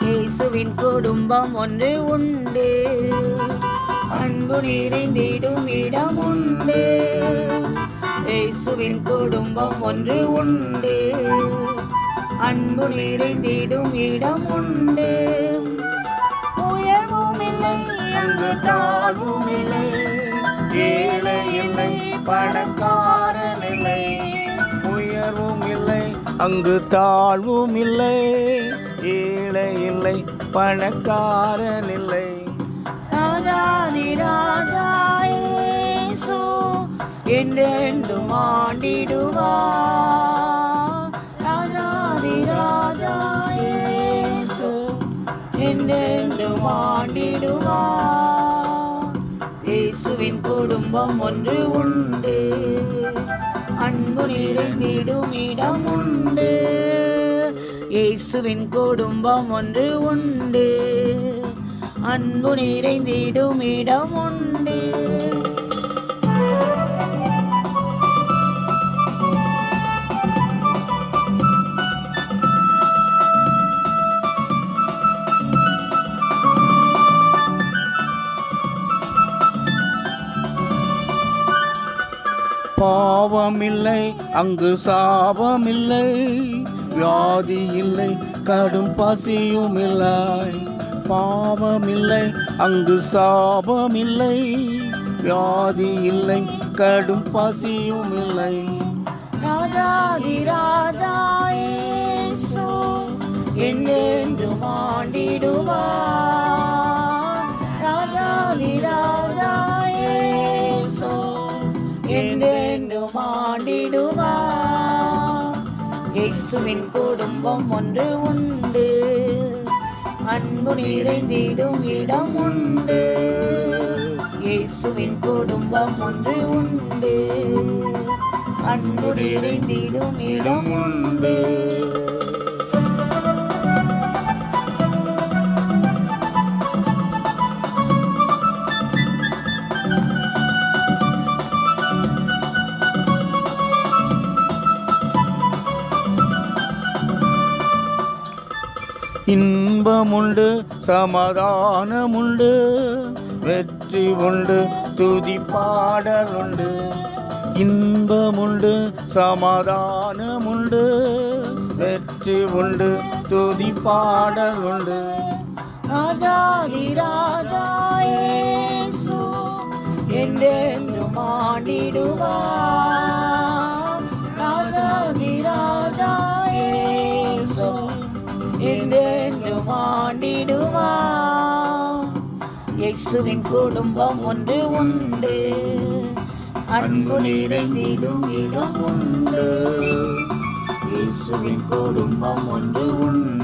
இயேசுவின் குடும்பம் ஒன்று உண்டு. அன்பு நிறைந்திடும் இடம் உண்டு. இயேசுவின் குடும்பம் ஒன்று உண்டு. அன்பு நிறைந்திடும் இடம் உண்டு. உயர்வும் இல்லை அங்கு தாழ்வும் இல்லை ஏழை இல்லை பணக்காரன் இல்லை உயர்வும் இல்லை அங்கு தாழ்வும் இல்லை ஏழை இல்லை பணக்காரன் இல்லை ராஜாதி ராஜா இயேசு என்றென்றும் ஆண்டிடுவார். ராஜாதி என்றென்றும் ஆண்டிடுவார் இயேசுவின் குடும்பம் ஒன்று உண்டு அன்பு நிறைந்திடும் இடம் உண்டு இயேசுவின் குடும்பம் ஒன்று உண்டு அன்பு நிறைந்திடும் இடம் உண்டு பாவமில்லை அங்கு சாபமில்லை. வியாதி இல்லை கடும் பசியும் இல்லை. பாவமில்லை அங்கு சாபமில்லை. வியாதி இல்லை கடும் பசியும் இல்லை. ராஜாதி ராஜா இயேசு என்றென்றும் என்றென்றும் ஆண்டிடுவார் இயேசுவின் குடும்பம் ஒன்று உண்டு. அன்பு நிறைந்திடும் இடம் உண்டு. இயேசுவின் குடும்பம் ஒன்று உண்டு. அன்பு நிறைந்திடும் இடம் உண்டு. இன்பமுண்டு சமாதானமுண்டு வெற்றி உண்டு துதி பாடலுண்டு இன்பமுண்டு சமாதானமுண்டு வெற்றி உண்டு துதி பாடலுண்டு ராஜாதி ராஜாயே என்றென்று மாடிடுவார் என்றென்றும் ஆண்டிடுவார் இயேசுவின் குடும்பம் ஒன்று உண்டு. அன்பு நிறைந்திடும் இடம் உண்டு. இயேசுவின் குடும்பம் ஒன்று உண்டு.